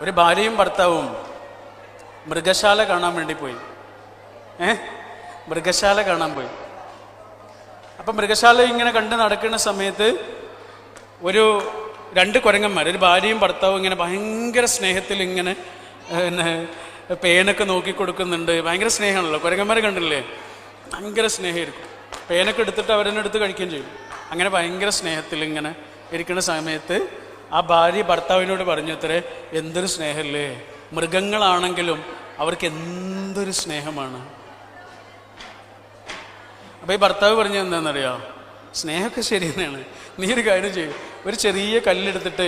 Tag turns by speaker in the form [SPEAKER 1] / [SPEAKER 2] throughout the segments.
[SPEAKER 1] ഒരു ഭാര്യയും ഭർത്താവും മൃഗശാല കാണാൻ വേണ്ടി പോയി. ഏ? മൃഗശാല കാണാൻ പോയി. അപ്പം മൃഗശാല ഇങ്ങനെ കണ്ട് നടക്കുന്ന സമയത്ത് ഒരു രണ്ട് കുരങ്ങന്മാർ ഒരു ഭാര്യയും ഭർത്താവും ഇങ്ങനെ ഭയങ്കര സ്നേഹത്തിൽ ഇങ്ങനെ പിന്നെ പേനൊക്കെ നോക്കി കൊടുക്കുന്നുണ്ട്. ഭയങ്കര സ്നേഹമാണല്ലോ. കുരങ്ങന്മാരെ കണ്ടില്ലേ? ഭയങ്കര സ്നേഹമായിരിക്കും. പേനൊക്കെ എടുത്തിട്ട് അവരെന്നെ എടുത്ത് കഴിക്കുകയും ചെയ്യും. അങ്ങനെ ഭയങ്കര സ്നേഹത്തിൽ ഇങ്ങനെ ഇരിക്കുന്ന സമയത്ത് ആ ഭാര്യ ഭർത്താവിനോട് പറഞ്ഞു അത്രേ എന്തൊരു സ്നേഹമല്ലേ മൃഗങ്ങളാണെങ്കിലും അവർക്ക് എന്തൊരു സ്നേഹമാണ്. അപ്പോൾ ഈ ഭർത്താവ് പറഞ്ഞ എന്താണെന്നറിയോ? സ്നേഹമൊക്കെ ശരി തന്നെയാണ്. നീ ഒരു കാര്യം ചെയ്യും. ഒരു ചെറിയ കല്ലെടുത്തിട്ട്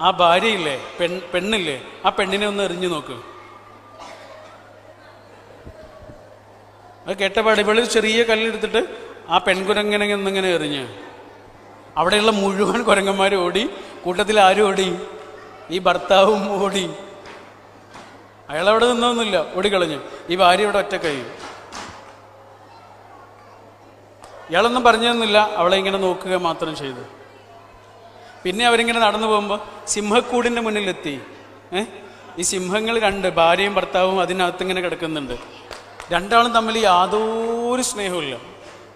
[SPEAKER 1] ആ ഭാര്യയില്ലേ പെൺ പെണ്ണില്ലേ ആ പെണ്ണിനെ ഒന്ന് എറിഞ്ഞു നോക്ക്. അത് കേട്ടപാട് ഇവൾ ചെറിയ കല്ലെടുത്തിട്ട് ആ പെൺകുരങ്ങനെ എന്നിങ്ങനെ എറിഞ്ഞ്. അവിടെയുള്ള മുഴുവൻ കുരങ്ങന്മാർ ഓടി കൂട്ടത്തിൽ ആരും ഓടി. ഈ ഭർത്താവും ഓടി. അയാൾ അവിടെ നിന്നൊന്നുമില്ല. ഓടിക്കളഞ്ഞു. ഈ ഭാര്യ ഇവിടെ ഒറ്റക്കൈ ഇയാളൊന്നും പറഞ്ഞു അവളെ ഇങ്ങനെ നോക്കുക മാത്രം ചെയ്തു. പിന്നെ അവരിങ്ങനെ നടന്നു പോകുമ്പോൾ സിംഹക്കൂടിന്റെ മുന്നിലെത്തി. ഏ? ഈ സിംഹങ്ങൾ രണ്ട് ഭാര്യയും ഭർത്താവും അതിനകത്ത് ഇങ്ങനെ കിടക്കുന്നുണ്ട്. രണ്ടാളും തമ്മിൽ യാതൊരു സ്നേഹമില്ല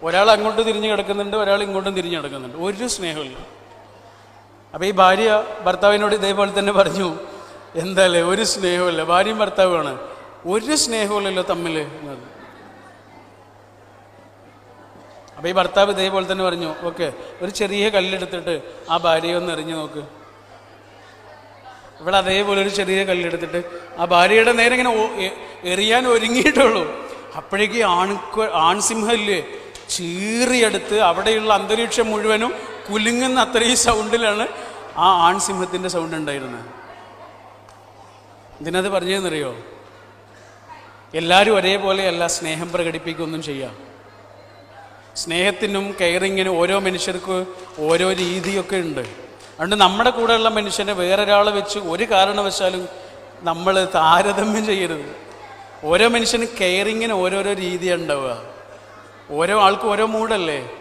[SPEAKER 1] ഒരാൾ അങ്ങോട്ട് തിരിഞ്ഞ് കിടക്കുന്നുണ്ട് ഒരാൾ ഇങ്ങോട്ടും തിരിഞ്ഞ് കിടക്കുന്നുണ്ട് ഒരു സ്നേഹമില്ല അപ്പോൾ ഈ ഭാര്യ ഭർത്താവിനോട് ഇതേപോലെ തന്നെ പറഞ്ഞു എന്താല്ലേ ഒരു സ്നേഹമില്ല ഭാര്യയും ഭർത്താവുമാണ്. ഒരു സ്നേഹമില്ലല്ലോ തമ്മിൽ. എന്നത് അപ്പോൾ ഈ ഭർത്താവ് ഇതേപോലെ തന്നെ പറഞ്ഞു ഓക്കെ ഒരു ചെറിയ കല്ലെടുത്തിട്ട് ആ ഭാര്യയെ ഒന്ന് എറിഞ്ഞു നോക്ക്. ഇവിടെ അതേപോലെ ഒരു ചെറിയ കല്ലെടുത്തിട്ട് ആ ഭാര്യയുടെ നേരെ ഇങ്ങനെ എറിയാൻ ഒരുങ്ങിയിട്ടുള്ളൂ. അപ്പോഴേക്ക് ആൺ ആൺസിംഹല്ലേ ചീറിയെടുത്ത് അവിടെയുള്ള അന്തരീക്ഷം മുഴുവനും കുലുങ്ങുന്ന അത്രയും സൗണ്ടിലാണ് ആ ആൺസിംഹത്തിന്റെ സൗണ്ട് ഉണ്ടായിരുന്നത്. ഇതിനത് പറഞ്ഞതെന്നറിയോ? എല്ലാവരും ഒരേപോലെയല്ല സ്നേഹം പ്രകടിപ്പിക്കുകയൊന്നും ചെയ്യാം. സ്നേഹത്തിനും കെയറിങ്ങിനും ഓരോ മനുഷ്യർക്ക് ഓരോ രീതിയൊക്കെ ഉണ്ട്. അതുകൊണ്ട് നമ്മുടെ കൂടെയുള്ള മനുഷ്യനെ വേറൊരാളെ വെച്ച് ഒരു കാരണവശാലും നമ്മൾ താരതമ്യം ചെയ്യരുത്. ഓരോ മനുഷ്യനും കെയറിങ്ങിന് ഓരോരോ രീതിയാണ് ഉണ്ടാവുക. ഓരോ ആൾക്കും ഓരോ മൂഡല്ലേ